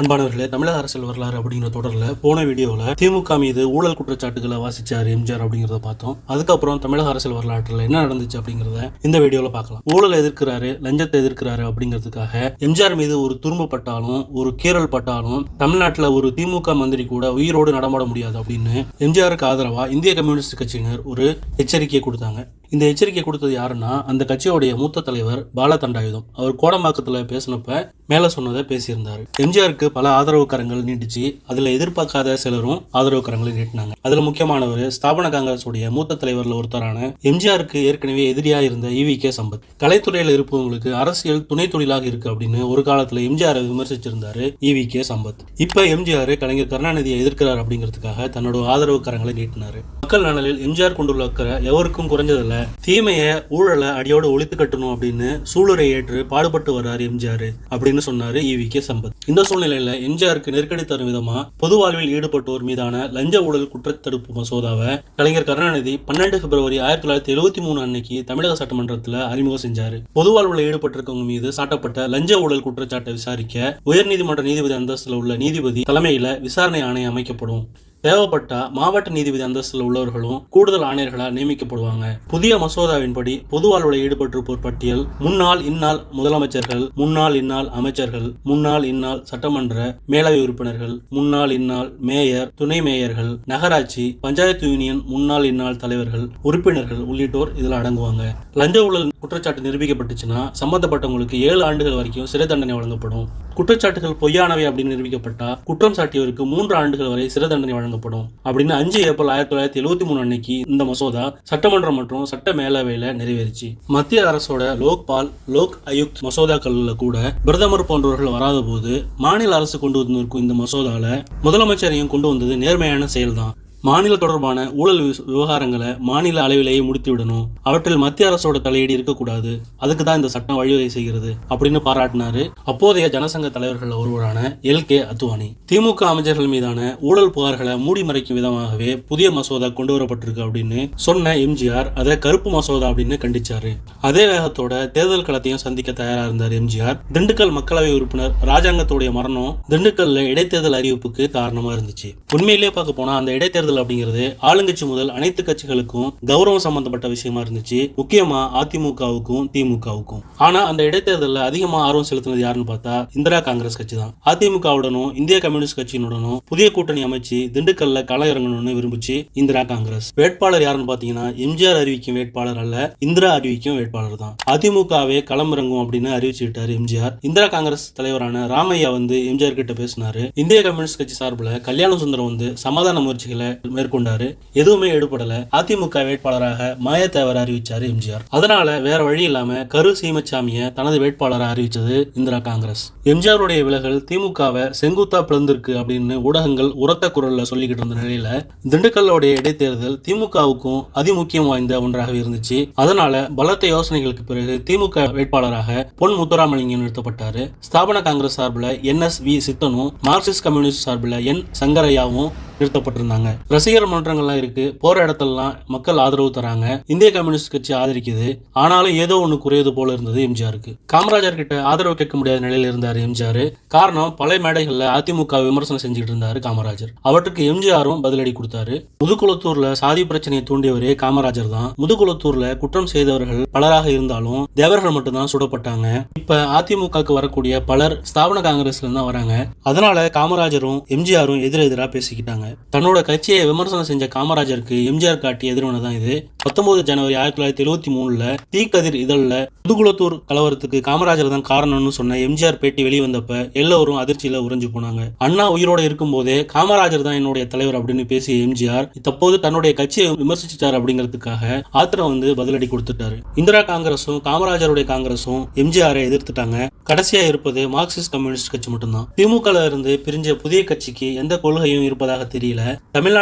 அன்பானவர்களே தமிழக அரசியல் வரலாறு அப்படிங்கிற தொடரில் போன வீடியோவில் திமுக மீது ஊழல் குற்றச்சாட்டுகளை வாசிச்சார் எம்ஜிஆர் அப்படிங்கிறத பார்த்தோம். அதுக்கப்புறம் தமிழக அரசியல் வரலாற்றில் என்ன நடந்துச்சு அப்படிங்கிறத இந்த வீடியோவில் பார்க்கலாம். ஊழல் எதிர்க்கிறாரு லஞ்சத்தை எதிர்க்கிறாரு அப்படிங்கிறதுக்காக எம்ஜிஆர் மீது ஒரு துரும்பு பட்டாலும் ஒரு கீறல் பட்டாலும் தமிழ்நாட்டில் ஒரு திமுக மந்திரி கூட உயிரோடு நடமாட முடியாது அப்படின்னு எம்ஜிஆருக்கு ஆதரவாக இந்திய கம்யூனிஸ்ட் கட்சியினர் ஒரு எச்சரிக்கையை கொடுத்தாங்க. இந்த எச்சரிக்கை கொடுத்தது யாருன்னா அந்த கட்சியோடைய மூத்த தலைவர் பாலதண்டாயுதம். அவர் கோடம்பாக்கத்தில் பேசினப்ப மேலே சொன்னதை பேசியிருந்தாரு. எம்ஜிஆருக்கு பல ஆதரவு கரங்கள் நீட்டுச்சு. அதில் எதிர்பார்க்காத சிலரும் ஆதரவு கரங்களை நீட்டினாங்க. அதில் முக்கியமானவர் ஸ்தாபன காங்கிரஸுடைய மூத்த தலைவரில் ஒருத்தரான எம்ஜிஆருக்கு ஏற்கனவே எதிரியாக இருந்த இவி கே சம்பத். கலைத்துறையில் இருப்பவங்களுக்கு அரசியல் துணை தொழிலாக இருக்கு அப்படின்னு ஒரு காலத்தில் எம்ஜிஆரை விமர்சிச்சிருந்தாரு இவி கே சம்பத். இப்போ எம்ஜிஆர் கலைஞர் கருணாநிதியை எதிர்க்கிறார் அப்படிங்கிறதுக்காக தன்னோட ஆதரவு கரங்களை மக்கள் நலனில் எம்ஜிஆர் கொண்டுள்ள அக்கறை எவருக்கும் குறைஞ்சதில்லை. தீமையை ஊழலை அடியோடு ஒழித்து கட்டணும் அப்படின்னு சூளுரை ஏற்று பாடுபட்டு வர்றாரு எம்ஜிஆர் அப்படின்னு சொன்னாரு இவி கே சம்பத். இந்த சூழ்நிலையில எம்ஜிஆருக்கு நெருக்கடி தரும் விதமா பொது வாழ்வில் ஈடுபட்டோர் மீதான லஞ்ச ஊழல் குற்றத்தடுப்பு மசோதாவை கலைஞர் கருணாநிதி பன்னெண்டு பிப்ரவரி ஆயிரத்தி தொள்ளாயிரத்தி எழுபத்தி மூணு அன்னைக்கு தமிழக சட்டமன்றத்தில் அறிமுகம் செஞ்சாரு. பொது வாழ்வில் ஈடுபட்டிருக்கவங்க மீது சாட்டப்பட்ட லஞ்ச ஊழல் குற்றச்சாட்டை விசாரிக்க உயர்நீதிமன்ற நீதிபதி அந்தஸ்தில் உள்ள நீதிபதி தலைமையில விசாரணை ஆணையம் அமைக்கப்படும். தேவைப்பட்டா மாவட்ட நீதிபதி அந்தஸ்தில் உள்ளவர்களும் கூடுதல் ஆணையர்களால் நியமிக்கப்படுவாங்க. புதிய மசோதாவின்படி பொது வாழ்வில் ஈடுபட்டிருப்போர் பட்டியல் முன்னாள் இந்நாள் முதலமைச்சர்கள் முன்னாள் இந்நாள் அமைச்சர்கள் முன்னாள் இந்நாள் சட்டமன்ற மேலவை உறுப்பினர்கள் முன்னாள் இந்நாள் மேயர் துணை மேயர்கள் நகராட்சி பஞ்சாயத்து யூனியன் முன்னாள் இந்நாள் தலைவர்கள் உறுப்பினர்கள் உள்ளிட்டோர் இதில் அடங்குவாங்க. லஞ்ச ஊழல் குற்றச்சாட்டு நிரூபிக்கப்பட்டுச்சுன்னா சம்பந்தப்பட்டவங்களுக்கு ஏழு ஆண்டுகள் வரைக்கும் சிறை தண்டனை வழங்கப்படும். குற்றச்சாட்டுகள் பொய்யானவை அப்படின்னு நிரூபிக்கப்பட்டா குற்றம் சாட்டியவருக்கு மூன்று ஆண்டுகள் வரை சிறை தண்டனை வழங்கப்படும் அப்படின்னு அஞ்சு ஏப்ரல் ஆயிரத்தி தொள்ளாயிரத்தி எழுபத்தி மூணு அன்னைக்கு இந்த மசோதா சட்டமன்றம் மற்றும் சட்ட மேலவையில நிறைவேறிச்சு. மத்திய அரசோட லோக்பால் லோக் ஆயுக்த் மசோதாக்கள்ல கூட பிரதமர் போன்றவர்கள் வராத போது மாநில அரசு கொண்டு வந்திருக்கும் இந்த மசோதால முதலமைச்சரையும் கொண்டு வந்தது நேர்மையான செயல்தான். மாநில தொடர்பான ஊழல் விவகாரங்களை மாநில அளவிலேயே முடித்து விடணும். அவற்றில் மத்திய அரசோட தலையீடு இருக்கக்கூடாது. அதுக்கு தான் இந்த சட்டம் வழிவகை செய்கிறது அப்படின்னு பாராட்டினாரு அப்போதைய ஜனசங்க தலைவர்கள் ஒருவரான எல். கே. அத்வானி. திமுக அமைச்சர்கள் மீதான ஊழல் புகார்களை மூடி மறைக்கும் விதமாகவே புதிய மசோதா கொண்டு வரப்பட்டிருக்கு அப்படின்னு சொன்ன எம்ஜிஆர் அதை கருப்பு மசோதா அப்படின்னு கண்டிச்சாரு. அதே வேகத்தோட தேர்தல் களத்தையும் சந்திக்க தயாரா இருந்தார் எம்ஜிஆர் திண்டுக்கல் மக்களவை உறுப்பினர் ராஜாங்கத்துடைய மரணம் திண்டுக்கல்ல இடைத்தேர்தல் அறிவிப்புக்கு காரணமா இருந்துச்சு. உண்மையிலேயே பார்க்க போனா அந்த இடைத்தேர்தல் அப்படிங்கிறது ஆளுங்கட்சி முதல் அனைத்து கட்சிகளுக்கும் கௌரவம் சம்பந்தப்பட்ட விஷயமா இருந்துச்சு. முக்கியமா அதிமுகவுக்கும் திமுகவுக்கும். ஆனா அந்த இடைத்தேர்தலில் அதிகமா ஆர்வம் செலுத்தினது யாருன்னு பார்த்தா இந்திரா காங்கிரஸ் கட்சி தான் அதிமுகவுடனும் இந்திய கம்யூனிஸ்ட் கட்சியினுடனும் புதிய கூட்டணி அமைச்சு திண்டுக்கல்ல களம் இறங்கணும்னு விரும்பிச்சு இந்திரா காங்கிரஸ். வேட்பாளர் யாருன்னு பாத்தீங்கன்னா எம்ஜிஆர் அறிவிக்கும் வேட்பாளர் அல்ல இந்திரா அறிவிக்கும் வேட்பாளர் தான். அதிமுகவே களம் இறங்கும் அப்படின்னு அறிவிச்சுக்கிட்டாரு எம்ஜிஆர். இந்திரா காங்கிரஸ் தலைவரான ராமையா வந்து எம்ஜிஆர் கிட்ட பேசினாரு. இந்திய கம்யூனிஸ்ட் கட்சி சார்பில் கல்யாண சுந்தரம் வந்து சமாதான முயற்சிகளை மேற்கொண்டாரு. எதுவுமே எடுபடல. அதிமுக வேட்பாளராக மாயத்தேவர் அறிவிச்சாரு எம்ஜிஆர். அதனால வேற வழி இல்லாம கரு சீமச்சாமிய தனது வேட்பாளராக அறிவிச்சது இந்திரா காங்கிரஸ். எம்ஜிஆருடைய விலகல் திமுகவை செங்குத்தா பிளந்திருக்கு அப்படின்னு ஊடகங்கள் உரத்த குரல்ல சொல்லிக்கிட்டு இருந்த நிலையில திண்டுக்கல்லோடைய இடைத்தேர்தல் திமுகவுக்கும் அதிமுக்கியம் வாய்ந்த ஒன்றாக இருந்துச்சு. அதனால பலத்த யோசனைகளுக்கு பிறகு திமுக வேட்பாளராக பொன் முத்துராமலிங்கம் நிறுத்தப்பட்டாரு. ஸ்தாபன காங்கிரஸ் சார்பில் என் எஸ் வி சித்தனும் மார்க்சிஸ்ட் கம்யூனிஸ்ட் சார்பில் என் சங்கரையாவும் நிறுத்தப்பட்டிருந்தாங்க. ரசிகர் மன்றங்கள்லாம் இருக்கு. போற இடத்துலலாம் மக்கள் ஆதரவு தராங்க. இந்திய கம்யூனிஸ்ட் கட்சி ஆதரிக்குது. ஆனாலும் ஏதோ ஒண்ணு குறையது போல இருந்தது எம்ஜிஆருக்கு. காமராஜர் கிட்ட ஆதரவு கேட்க முடியாத நிலையில் இருந்தார் எம்ஜிஆர். காரணம் பல மேடைகள்ல அதிமுக விமர்சனம் செஞ்சுட்டு இருந்தாரு காமராஜர். அவற்றுக்கு எம்ஜிஆரும் பதிலடி கொடுத்தாரு. முதுகுளத்தூர்ல சாதி பிரச்சனையை தூண்டியவரே காமராஜர் தான். முதுகுளத்தூர்ல குற்றம் செய்தவர்கள் பலராக இருந்தாலும் தேவர்கள் மட்டும்தான் சுடப்பட்டாங்க. இப்ப அதிமுகக்கு வரக்கூடிய பலர் ஸ்தாபன காங்கிரஸ்ல தான் வராங்க. அதனால காமராஜரும் எம்ஜிஆரும் எதிரெதிரா பேசிக்கிட்டாங்க. தன்னோட கட்சியை விமர்சனம் செஞ்ச காமராஜருக்கு எம்ஜிஆர் காட்டி எதிர்வினை தான் இது. பத்தொன்பது ஜனவரி ஆயிரத்தி தொள்ளாயிரத்தி எழுபத்தி மூணுல தீக்கதிர் இதழில் புதுகுளத்தூர் கலவரத்துக்கு காமராஜர் தான் காரணம்னு சொன்ன எம்ஜிஆர் பேட்டி வெளியே வந்தப்ப எல்லோரும் அதிர்ச்சியில உறைஞ்சு போனாங்க. அண்ணா உயிரோட இருக்கும்போதே காமராஜர் தான் என்னுடைய தலைவர் அப்படின்னு பேசிய எம்ஜிஆர் தற்போது தன்னுடைய கட்சியை விமர்சிச்சிட்டார் அப்படிங்கிறதுக்காக ஆத்திரம் வந்து பதிலடி கொடுத்துட்டாரு. இந்திரா காங்கிரஸும் காமராஜருடைய காங்கிரஸும் எம்ஜிஆரை எதிர்த்துட்டாங்க. கடைசியா இருப்பது மார்க்சிஸ்ட் கம்யூனிஸ்ட் கட்சி மட்டும்தான். திமுக இருந்து பிரிஞ்ச புதிய கட்சிக்கு எந்த கொள்கையும் இருப்பதாக தெரியல.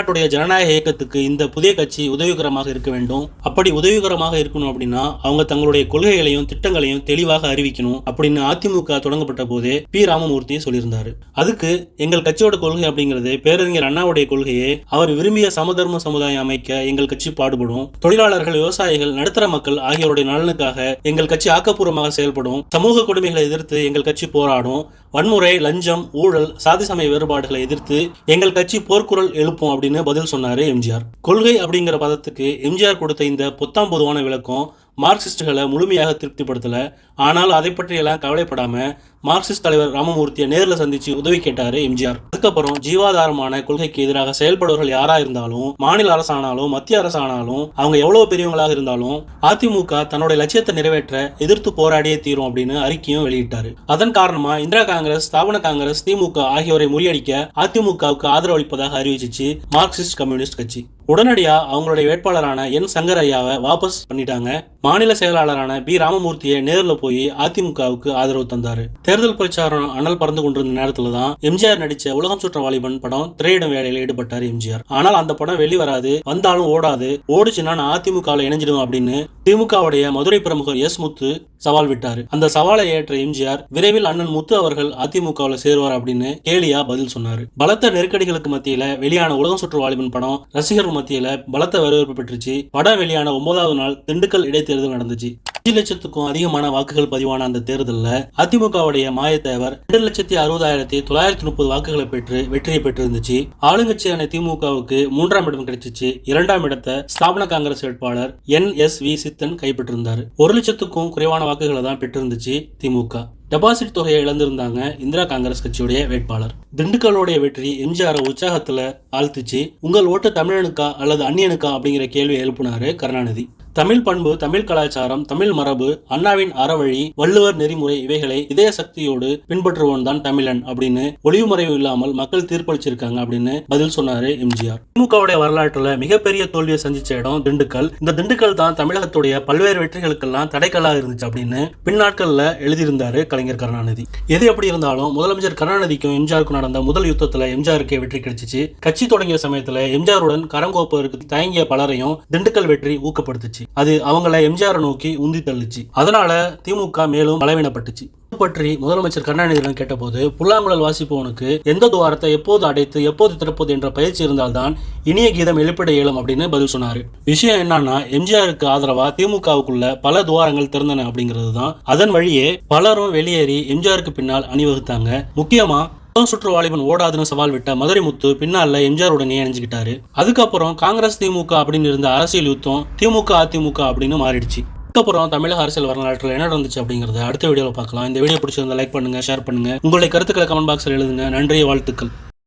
தமிழ்நாட்டுடைய ஜனநாயக இயக்கத்துக்கு இந்த புதிய கட்சி உதவிகரமாக இருக்க வேண்டும். அப்படி உதவிகரமாக இருக்கணும் அப்படின்னா அவங்க தங்களுடைய கொள்கைகளையும் திட்டங்களையும் தெளிவாக அறிவிக்கணும் அப்படின்னு அதிமுக தொடங்கப்பட்ட போதே பி. ராமமூர்த்தி சொல்லியிருந்தாரு. அதுக்கு எங்கள் கட்சியோட கொள்கை அப்படிங்கிறது பேரறிஞர் அண்ணாவுடைய கொள்கையே அவர் விரும்பிய சமதர்ம சமுதாயம் அமைக்க எங்கள் கட்சி பாடுபடும். தொழிலாளர்கள் விவசாயிகள் நடுத்தர மக்கள் ஆகியோருடைய நலனுக்காக எங்கள் கட்சி ஆக்கப்பூர்வமாக செயல்படும். சமூக கொடுமைகளை எதிர்த்து எங்கள் கட்சி போராடும். வன்முறை லஞ்சம் ஊழல் சாதி சமய வேறுபாடுகளை எதிர்த்து எங்கள் கட்சி போர்க்குரல் எழுப்போம் அப்படின்னு பதில் சொன்னாரு எம்ஜிஆர். கொள்கை அப்படிங்கிற பதத்துக்கு எம்ஜிஆர் கொடுத்த இந்த பொத்தாம் பொதுவான விளக்கம் மார்க்சிஸ்டுகளை முழுமையாக திருப்திப்படுத்தல. ஆனால் அதை பற்றியெல்லாம் கவலைப்படாமல் மார்க்சிஸ்ட் தலைவர் ராமமூர்த்தியை நேரில் சந்திச்சு உதவி கேட்டார் எம்ஜிஆர். அதுக்கப்புறம் ஜீவாதாரமான கொள்கைக்கு எதிராக செயல்படுவர்கள் யாராக இருந்தாலும் மாநில அரசானாலும் மத்திய அரசானாலும் அவங்க எவ்வளவு பெரியவங்களாக இருந்தாலும் அதிமுக தன்னுடைய லட்சியத்தை நிறைவேற்ற எதிர்த்து போராடியே தீரும் அப்படின்னு அறிக்கையும் வெளியிட்டார். அதன் காரணமா இந்திரா காங்கிரஸ் ஸ்தாபன காங்கிரஸ் திமுக ஆகியோரை முறியடிக்க அதிமுகவுக்கு ஆதரவளிப்பதாக அறிவிச்சிச்சு மார்க்சிஸ்ட் கம்யூனிஸ்ட் கட்சி. உடனடியா அவங்களுடைய வேட்பாளரான என் சங்கரையாவை வாபஸ் பண்ணிட்டாங்க. மாநில செயலாளரான பி ராமமூர்த்தியை நேரில் போய் அதிமுகவுக்கு ஆதரவு தந்தாரு. தேர்தல் பிரச்சாரம் அனல் பறந்து கொண்டிருந்த நேரத்துல தான் எம்ஜிஆர் நடிச்ச உலகம் சுற்ற வாலிபன் படம் திரையிடும் வேலையில் ஈடுபட்டார் எம்ஜிஆர். ஆனால் அந்த படம் வெளிவராது வந்தாலும் ஓடாது ஓடுச்சுன்னா நான் அதிமுகவில் இணைஞ்சிடும் அப்படின்னு திமுகவுடைய மதுரை பிரமுகர் எஸ் முத்து சவால் விட்டாரு. அந்த சவாலை ஏற்ற எம்ஜிஆர் விரைவில் அண்ணன் முத்து அவர்கள் அதிமுகவில் சேருவார் அப்படின்னு கேலியா பதில் சொன்னாரு. பலத்த நெருக்கடிகளுக்கு மத்தியில வெளியான உலகம் சுற்று வாலிபன் படம் ரசிகர்கள் மத்தியில பலத்த வரவேற்பு பெற்றுச்சு. படம் வெளியான ஒன்பதாவது நாள் திண்டுக்கல் இடைத்தேர்தல் நடந்துச்சு. அஞ்சு லட்சத்துக்கும் அதிகமான வாக்குகள் பதிவான அந்த தேர்தலில் அதிமுகவுடைய மாயத்தேவர் ரெண்டு லட்சத்தி அறுபதாயிரத்தி தொள்ளாயிரத்தி முப்பது வாக்குகளை பெற்று வெற்றியை பெற்றிருந்துச்சு. ஆளுங்கட்சியான திமுகவுக்கு மூன்றாம் இடம் கிடைச்சிச்சு. இரண்டாம் இடத்தை ஸ்தாபன காங்கிரஸ் வேட்பாளர் என் எஸ் வி சித்தன் கைப்பற்றிருந்தார். ஒரு லட்சத்துக்கும் குறைவான வாக்குகளை தான் பெற்றிருந்துச்சு திமுக. டெபாசிட் தொகையை இழந்திருந்தாங்க இந்திரா காங்கிரஸ் கட்சியுடைய வேட்பாளர். திண்டுக்கல்லுடைய வெற்றி எம்ஜிஆர் உற்சாகத்துல ஆழ்த்துச்சு. உங்கள் ஓட்டு தமிழனுக்கா அல்லது அந்நியனுக்கா அப்படிங்கிற கேள்வியை எழுப்பினாரு கருணாநிதி. தமிழ் பண்பு தமிழ் கலாச்சாரம் தமிழ் மரபு அண்ணாவின் அறவழி வள்ளுவர் நெறிமுறை இவைகளை இதய சக்தியோடு பின்பற்றுவோன் தான் தமிழன் அப்படின்னு ஒளிவு மறைவு இல்லாமல் மக்கள் தீர்ப்பளிச்சிருக்காங்க அப்படின்னு பதில் சொன்னாரு எம்ஜிஆர். திமுகவுடைய வரலாற்றுல மிகப்பெரிய தோல்வியை சந்திச்ச இடம் திண்டுக்கல். இந்த திண்டுக்கல் தான் தமிழகத்துடைய பல்வேறு வெற்றிகளுக்கெல்லாம் தடைக்கல்லா இருந்துச்சு அப்படின்னு பின்னாட்கள்ல எழுதியிருந்தாரு கலைஞர் கருணாநிதி. எது எப்படி இருந்தாலும் முதலமைச்சர் கருணாநிதிக்கும் எம்ஜிஆருக்கும் நடந்த முதல் யுத்தத்துல எம்ஜிஆருக்கே வெற்றி கிடைச்சிச்சு. கட்சி தொடங்கிய சமயத்துல எம்ஜிஆருடன் கரங்கோப்பதற்கு தயங்கிய பலரையும் திண்டுக்கல் வெற்றி ஊக்கப்படுத்துச்சு. அது அவங்கள எம்ஜிஆர் நோக்கி உந்தி தள்ளுச்சு. அதனால திமுக மேலும் பலவீனப்பட்டுச்சு. இது பற்றி முதலமைச்சர் கருணாநிதியிடம் கேட்டபோது புல்லாங்குழல் வாசிப்பவனுக்கு எந்த துவாரத்தை எப்போது அடைத்து எப்போது திறப்பது என்ற பயிற்சி இருந்தால்தான் இனிய கீதம் எழுப்பிட இயலும் அப்படின்னு பதில் சொன்னாரு. விஷயம் என்னன்னா எம்ஜிஆருக்கு ஆதரவா திமுகவுக்குள்ள பல துவாரங்கள் திறந்தன அப்படிங்கிறது தான் அதன் வழியே பலரும் வெளியேறி எம்ஜிஆருக்கு பின்னால் அணிவகுத்தாங்க. முக்கியமா முதல் சுற்று வாலிபன் ஓடாதுன்னு சவால் விட்ட மதுரை முத்து பின்னால எம்ஜிஆர் உடனே இணைஞ்சுக்கிட்டாரு அதுக்கப்புறம் காங்கிரஸ் திமுக அப்படின்னு இருந்த அரசியல் யுத்தம் திமுக அதிமுக அப்படின்னு மாறிடுச்சு. அதுக்கப்புறம் தமிழக அரசியல் வரலாற்றில் என்ன நடந்துச்சு அப்படிங்கறத அடுத்த வீடியோவில் பார்க்கலாம். இந்த வீடியோ பிடிச்சிருந்தா லைக் பண்ணுங்க ஷேர் பண்ணுங்க. உங்களுடைய கருத்துக்களை கமெண்ட் பாக்ஸில் எழுதுங்க. நன்றி வாழ்த்துக்கள்.